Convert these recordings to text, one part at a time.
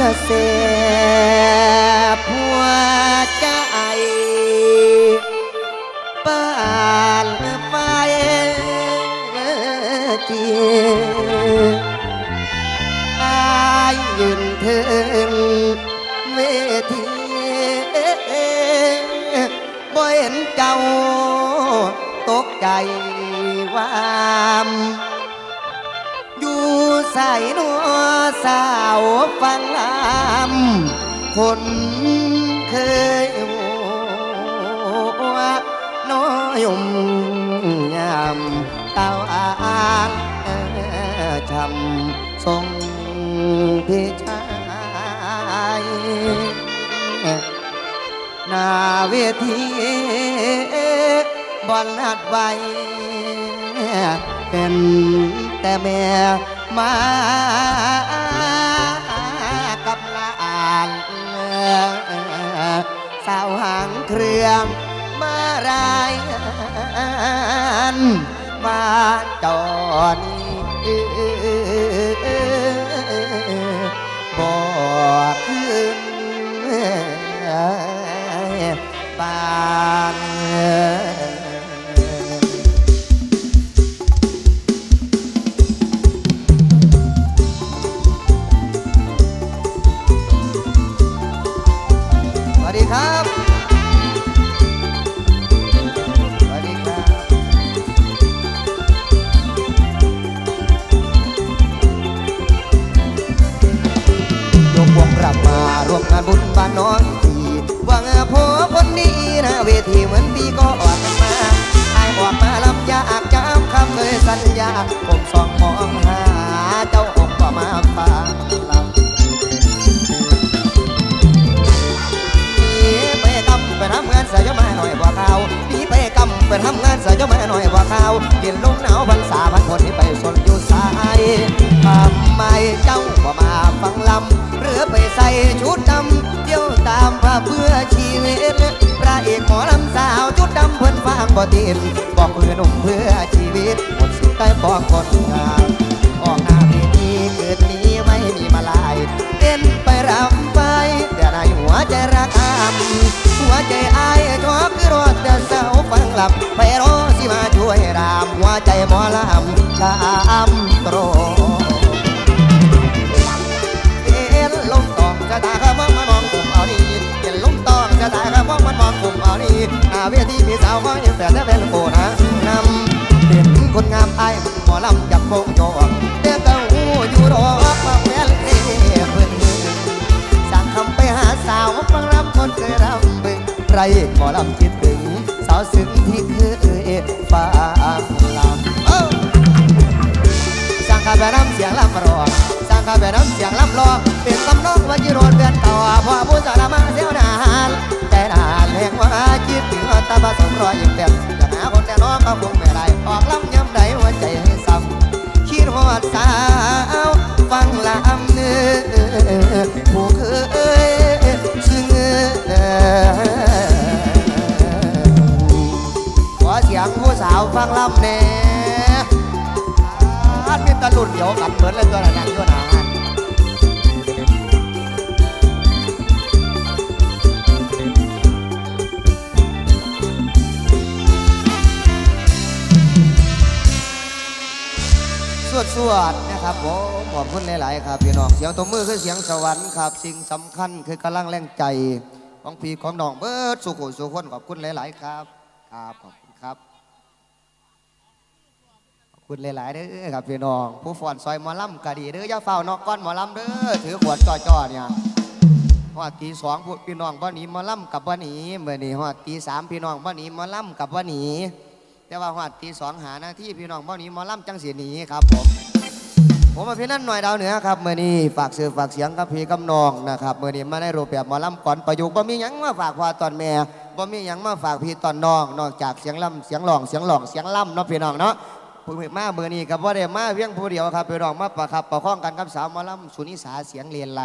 ละเสีบหัวใจปานไฟจียอายยืนถึงเวทีบ่เห็นเจ้าตกใจวามอยู่ใส่นัวสาวฟังลำ คนเคยหัวน้อยมยามเต้าอางชำทรงพี่ชายนาเวทีบอลนัดไว้เป็นแต่แม่มา สาวหางเครื่องมารายงานมาจอนี่บอกขึ้นปาน ยกวกลับมาร่วมงานบุญบ้านน้องทีหวังผัวคนดีนะเวทีเหมือนปีก็ออกกันมาไอ้ออกมาลำยากจำคำเคยสัญญาผมสองมองหาเจ้าองก็มาฟังลำหนีไปกำไปทำงานเสียจ้ามาหน่อยบ่ข่าวหนีไปกำไปทำงานเสียจ้ามาหน่อยบ่ข่าวกินลมหนาวพรรษาพันคนที่ไปสนอยู่สายทำไมเจ้าบ่มาฟังลำ หรือไปใส่ชุดดำเที่ยวตามพาเพื่อชีวิตพระเอกหมอลำสาวชุดดำเพิ่นฟังบ่ติดบอกเพื่อนุ่มเพื่อชีวิตหมดสิทธิ์ใต้ปองคนงามออกหน้าเวทีเกิดนี้ไม่มีมาลายเต้นไปรำไปแต่ในหัวใจรักอามหัวใจอายชอบคือรถแต่เสาฟังหลับไปรอสิมาช่วยรามหัวใจหมอลำชามาเวทีมีสาวก็ยังแต่จะเป็นโกนะนำเป็นคนงามไอ้หมอลำจับโป่งโจกเด็กเก่าอยู่รอมาแฟนเล่เพื่อนสั่งคำไปหาสาวฟังรำคนเคยรำบึงใครหมอลำคิดถึง สาวซึ้งที่เคยฟังลำเอ้าสั่งข้าไปรำเสียงลำร้องสั่งข้าไปรำเสียงลำร้องเป็นตำนองว่าจีโรนเวียนต่อพอผู้สารมาเสียวนา นแต่นาแหงว่าคิดถึงตาผสมรอยยิ่งเต็มจะหาคนแต่น้องก็คงไม่ได้ออกลำย้ำใดหัวใจให้ซ้ำคิดฮอดสาวฟังลำเนื้อผู้เคยซึ่งขอเสียงผู้สาวฟังลำแน่อันมีตะลุนเดียวกันเหมือนเลยตัวนั้นนั่นตัวนั้นส สวดนะครับผมขอบคุณหลายๆครับพี่น้องเสียงตบมือคือเสียงสวรรค์ครับสิ่งสำคัญคือกำลังแรงใจของพี่ของน้องเบิร์ดสุขุสุขคนขอบคุณหลาย ๆ ครับครับขอบคุณครับขอบคุณหลายๆเด้อครับพี่น้อง ผู้ฟอนซอยหมอลำกะดีเด้อย่าเฝ้านอกก้อนหมอลำเด้อถือขวดจ่อๆเนี่ยฮอดตีสองพี่น้องบ่หนีมอล่ำกับบ่หนีเมื่อนี้ฮอดตีสามพี่น้องบ่หนีมอล่ำกับบ่หนีแต่ว่าฮอดตีสองหาหน้าที่พี่น้องบ่หนีมอล่ำจังสีหนีครับผม ผมมาพี่นั่นหน่อยดาวเหนือครับเมื่อนี้ฝากสื่อฝากเสียงกับพี่กำนองนะครับเมื่อนี้มาในรูปแบบหมอลำก่อนประยุกต์บ่มีหยังมาฝากพ่อตอนแม่บ่มีหยังมาฝากพี่ตอนน้อง นอกจากเสียงลำเสียงหลองเสียงหลองเสียงล่ำเนาะพี่น้องเนาะผู้มาเมื่อนี้กับว่าได้มาเพียงผู้เดียวครับพี่น้องมาประคับประคองกันกับสาวหมอลำสุนิสาเสียงเรียนไล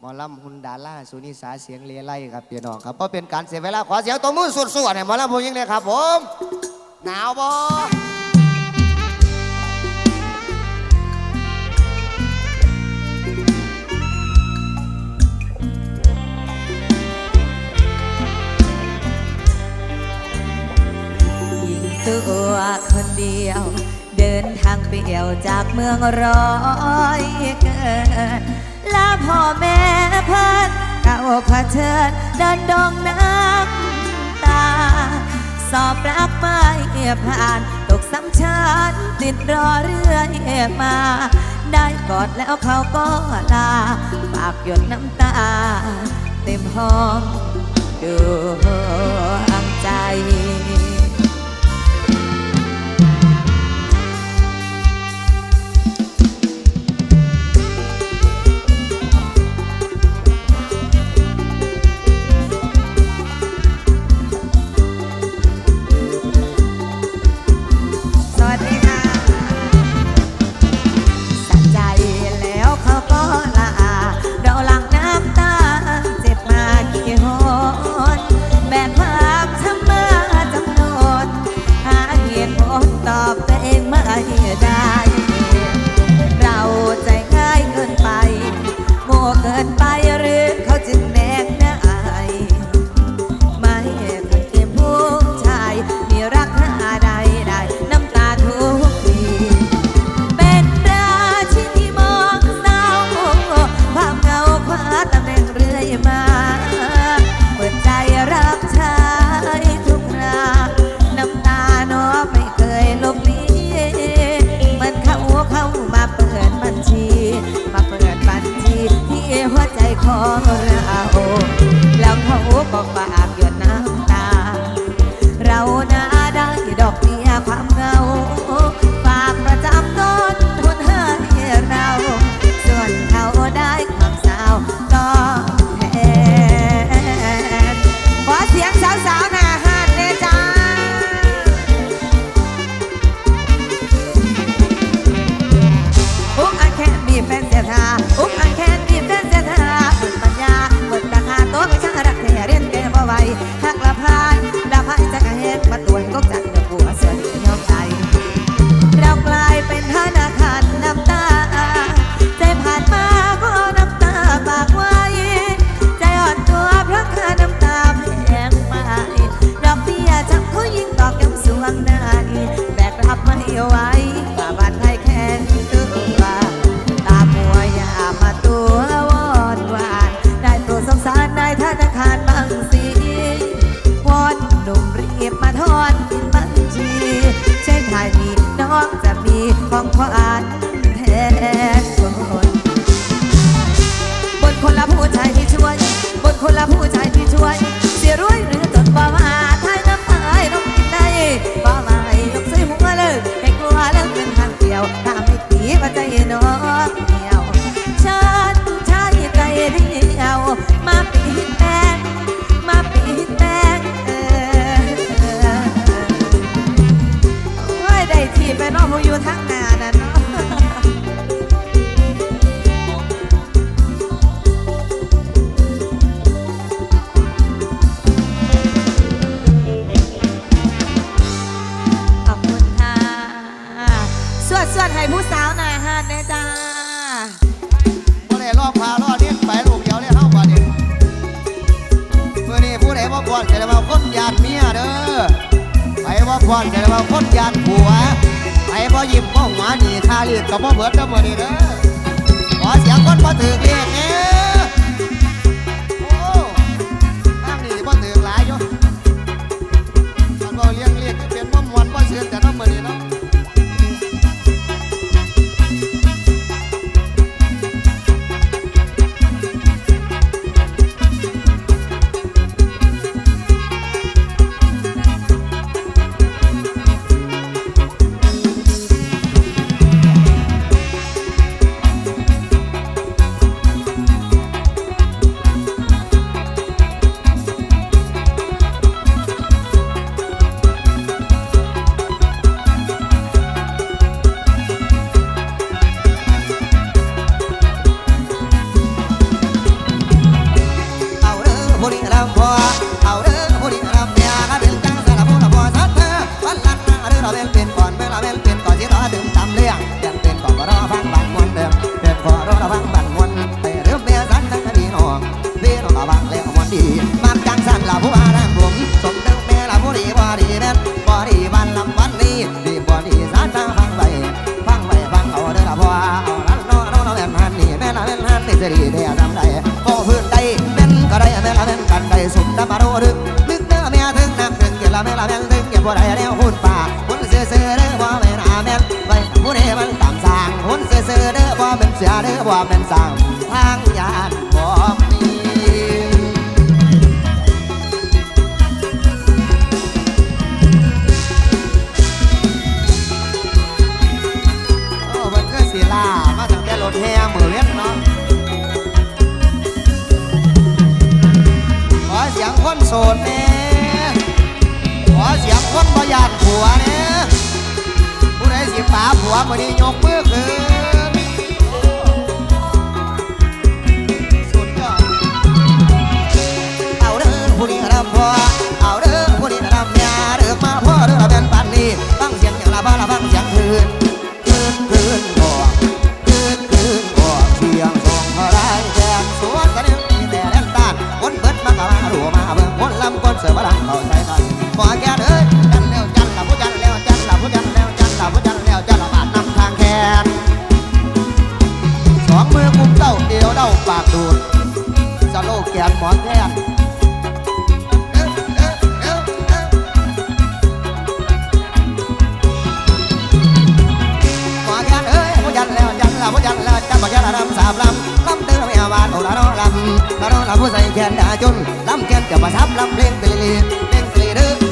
หมอลำฮุนดาล่าสุนิสาเสียงเรียนไลครับพี่น้องครับเพราะเป็นการเสียเวลาขอเสียงตัวมือสวดๆให้หมอลำผู้หญิงเลยครับผมหนาวบ่ ตัวคนเดียว เดินทางเปี่ยวจากเมืองร้อยเกินลาพ่อแม่เพิ่นเก่าเผชิญเดินดองน้ำตา สอบรักไม่ผ่าน ตกซ้ำชันติดรอเรื่อยมา ได้กอดแล้วเขาก็ลา ปากหยดน้ำตา เต็มห้องดวงใจ ของพ่ออาจ พ่อใจว่าคนยานผัวไปพอยิบมพ่อหัาหนีค่าเรียกกับพ่อเบิดเด้อมือนี้เด้อขอเสียงคนพ่อถือเรียก สียเด้อว่าเป็นสั่งทางยานบอกมีโอ้มันก็สีลามาตั้งแต่รถแห่มือเวียนเนาะขอเสียงคนโสดแน่ขอเสียงคนบ่ยานผัวแน่ผู้ใดสิป๋าผัวคนนี้ยกมือ บ่เอาเด้อคนนี้นำยาเด้อมาพ่อเด้อเป็นปันนี้ฟังเสียงอย่างละบ้าละฟังเสียงคืนคืนคืนบอกคืนคืนบอกเสียงส่งพระรายแจกสวนกันยังมีแต่แรงต้านคนเบิดมากะมารัวมาเบิ่งคนลำคนเสือพลังเข้าใจกันขอแก่เด้อ ลำละน้อละผู้ใส่แขนดาจนลำแขนกับประทับลำเพลงไปเรื่อยๆเพลงไปเรื่อย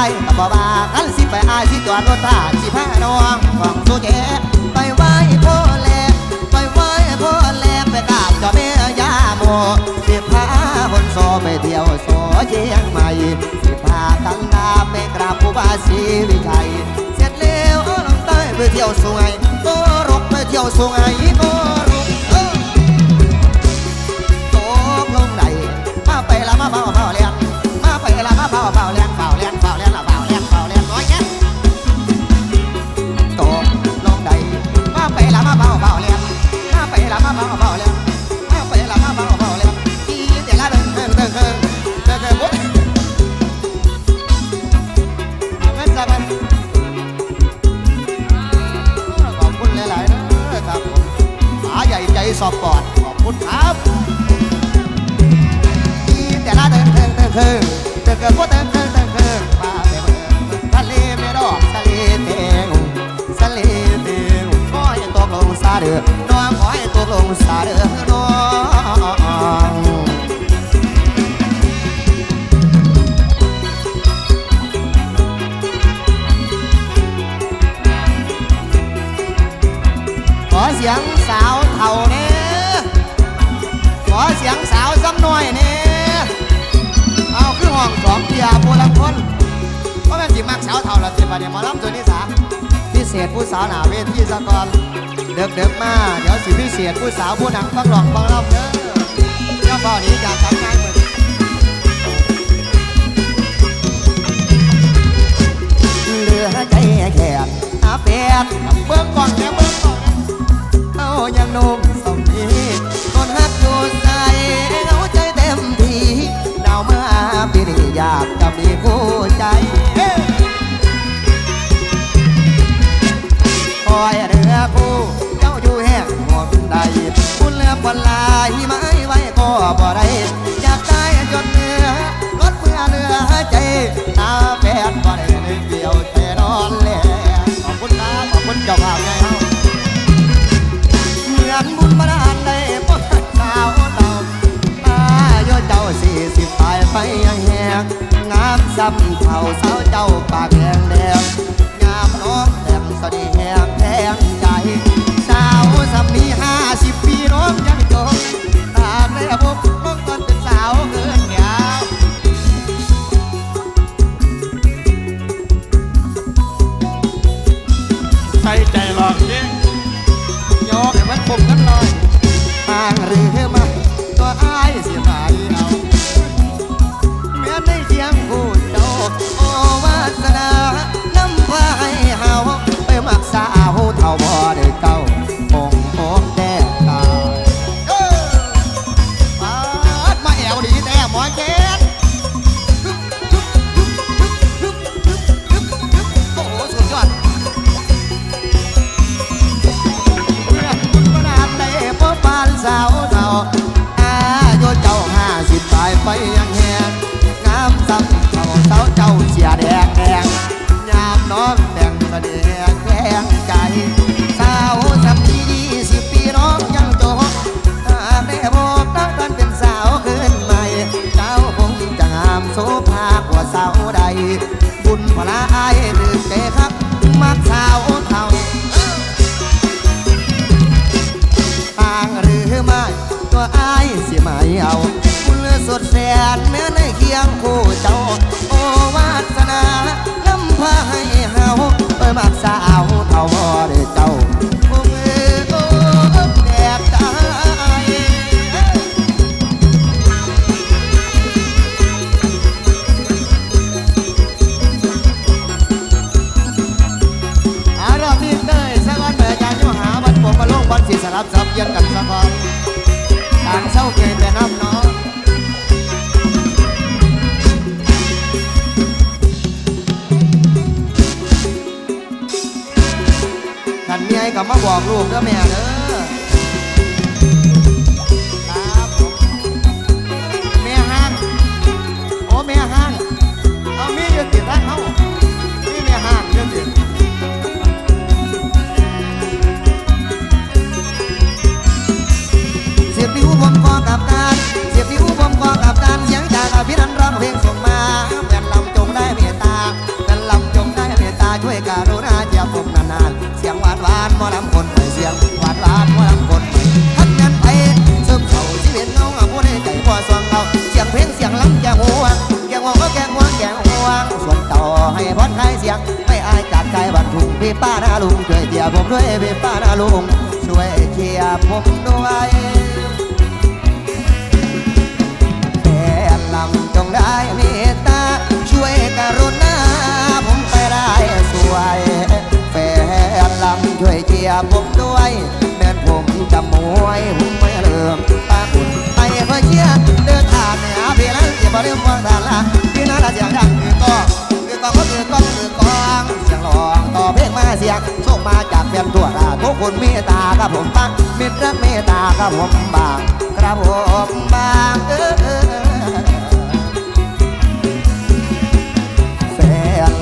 ายกับบ่ว่ากันสิไปอายสิจอดรถท่าสิพาน้องฟังสุเจไปไหว้พ่อแลไปไหว้พ่อแลไปกราบเจ้าแม่ย่าโมสิพาคนโซไปเที่ยวโซเชียงใหม่สิพากันาไปกราบผู้บาศรีวิชัยเสร็จแล้วลงใต้ไปเที่ยวสวยโกรกไปเที่ยวสวยโกรกตกลงใดมาไปละมาเบาเมา สอบปอดขอบคุณครับแต่ละเดินเดินเดินเดินเดินเกินก็เดินเดินเดินเดินมาเดินทะเลไม่ดอกทะเลเตียงทะเลเตียงขอให้ตกลงซาเด้อน้องขอให้ตกลงซาเด้อน้องขอเสียง องสองเทีาผู้ลังคนเพราะแม่นสิมักสาวเท่าละสิบาทเนี่ยมาล้ำตัวนี้สาพิเศษผู้สาวหนาเวทีสะกอนเดิกเดิกมากเดี๋ยวสิพิเศษผู้สาวผู้หนังฟังหลอกฟังล่ำเด้อเจ้าพ่อนี้อยากทำำเท่าสาวเจ้า เยี่ยงกันสักวันต่างเศร้าเกณฑ์แต่น้ำเน้องขันเมียกับมาบอกลูกเด้อแม่เด้อ สียงจากอภิรันร้องเพลงส่งมาแฟนลำจงได้เมตตาแฟนลำจงได้เมตตาช่วยการุณาเจียผมนานๆเสียงหวานหวานมอลำคนไปเสียงหวานหวานมอลำคนไปทัดงานไปเสิร์ฟเขาสิเป็นเงาอะผู้ในใจพอสวงเอาเสียงเพลงเสียงลำแกงหัวแกงหัวก็แกงหัวแกงหัวส่วนต่อให้พอนคลายเสียงไม่อายจากใจบัดทุ่งพี่ป้านาลุงช่วยเจียผมด้วยพี่ป้านาลุงช่วยเชียร์ผมด้วยำจงได้เมตตา ช่วยกรุณา ผมไปได้สวย แฟนลำช่วยเชียร์ผมด้วยแม้นผมจะมวยผมไม่เริ่มปาอุ่นไปเพื่อเชียร์เดินทางเนี่ยพี่นั้นอย่าบ่ลืมฟังทานละพี่นั้นเสียงดังคือก็คือกองก็คือกองคือกองเสียงร้องต่อเพลงมาเสียงส่งมาจากแฟนทั่วราทุกคนเมตตาครับผมปังมิตรรักเมตตาครับผมบางครับผมบางเออ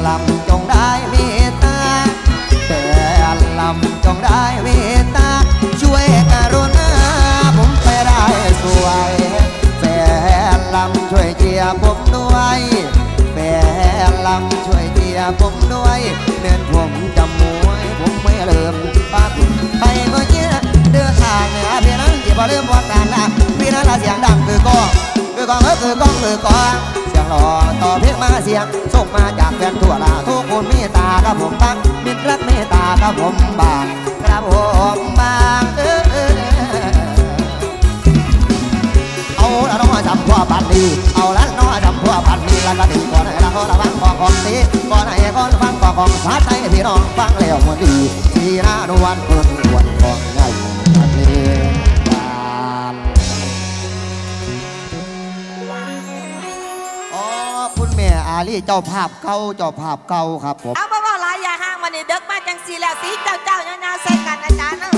ลำจงได้เมตตาแฟนลำจงได้เมตตาช่วยกรุณาผมไปได้สวยแฟนลำช่วยเจียผมด้วยแฟนลำช่วยเจียผมด้วยเดินผมจำมวยผมไม่เริ่มปักไปก็เยอะเดินทางเหนือพี่นั้นที่บ่ลืมวันนั้นะพี่นั้นละเสียงดังคือกองคือกองเออคือกองคือกอง เสียงรอต่อเพลงมาเสียงส่งมาจากแฟนทั่วลาทุกคนเมตตาครับผมบางมิตรรักเมตตาครับผมบางครับผมบางเออเอาละน้องจำพวกปันดีเอาละน้องจำพวกปันดีแล้วก็ถึงก่อนให้ละก็ระวังของของตีก่อนให้ก่อนฟังของของสาใจพี่น้องฟังแล้วมันดีสีหน้านวลคนอวดของ ลีเจ้าภาพเก่าเจ้าภาพเก่าครับผม เอาบ่บ่หลายอย่าห้างมันนี่เด็กมาจังสีแล้วสีเจ้าเจ้าๆยาวๆใส่กันอาจารย์เอ้ยเอ้ย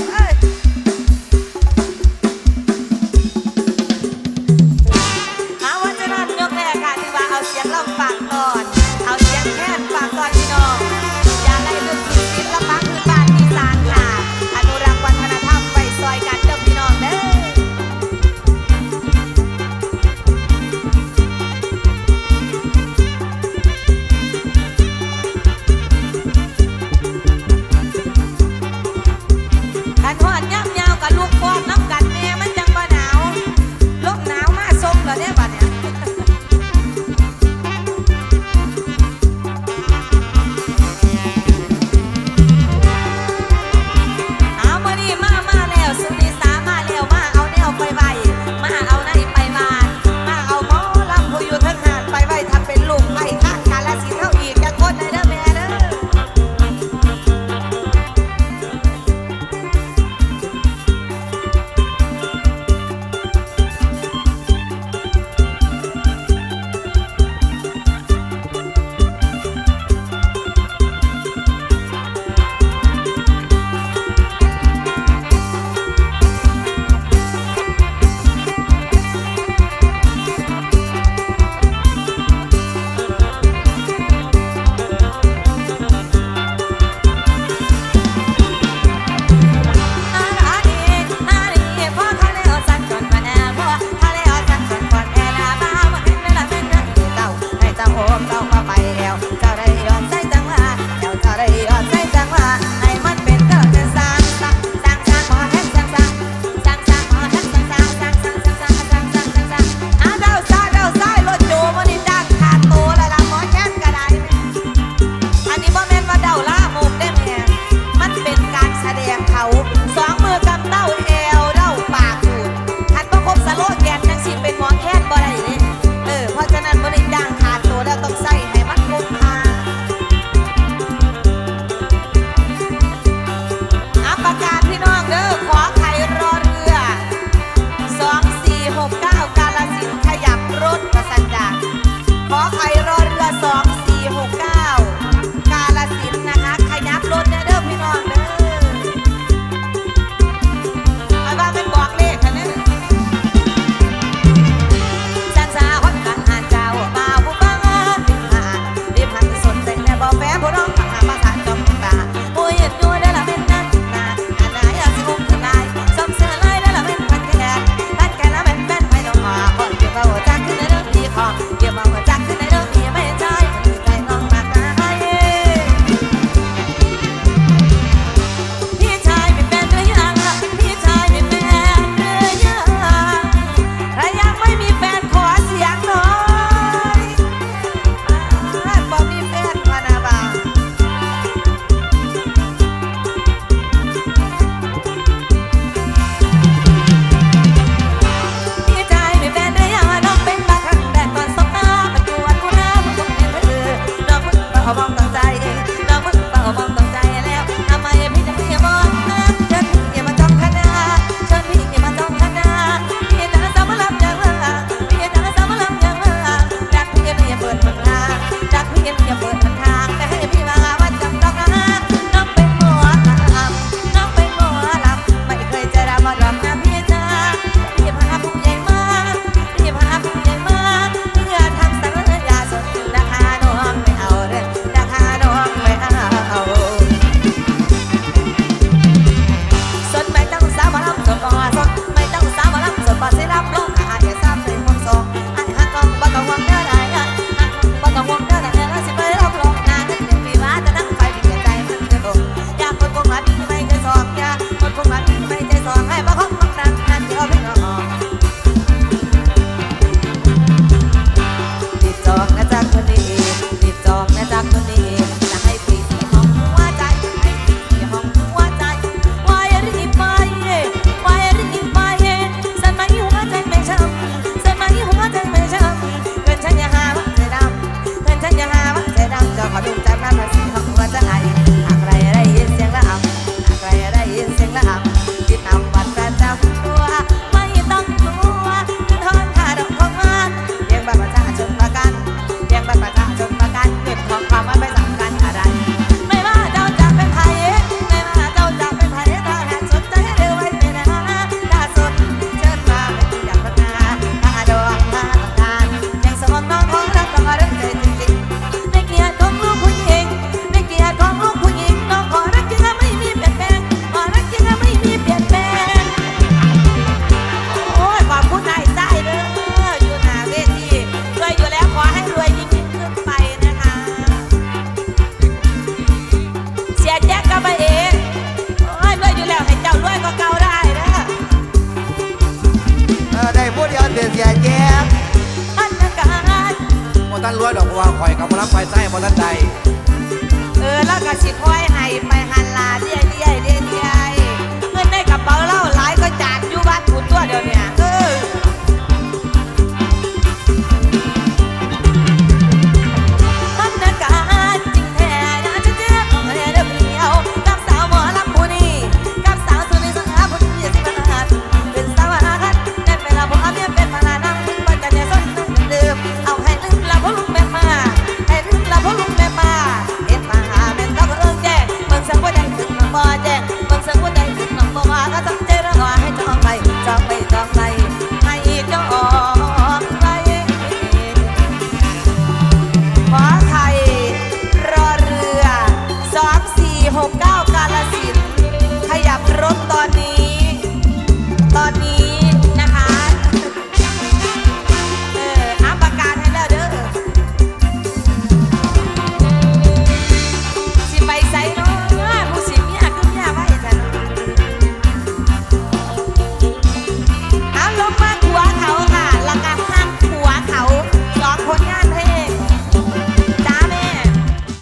Avant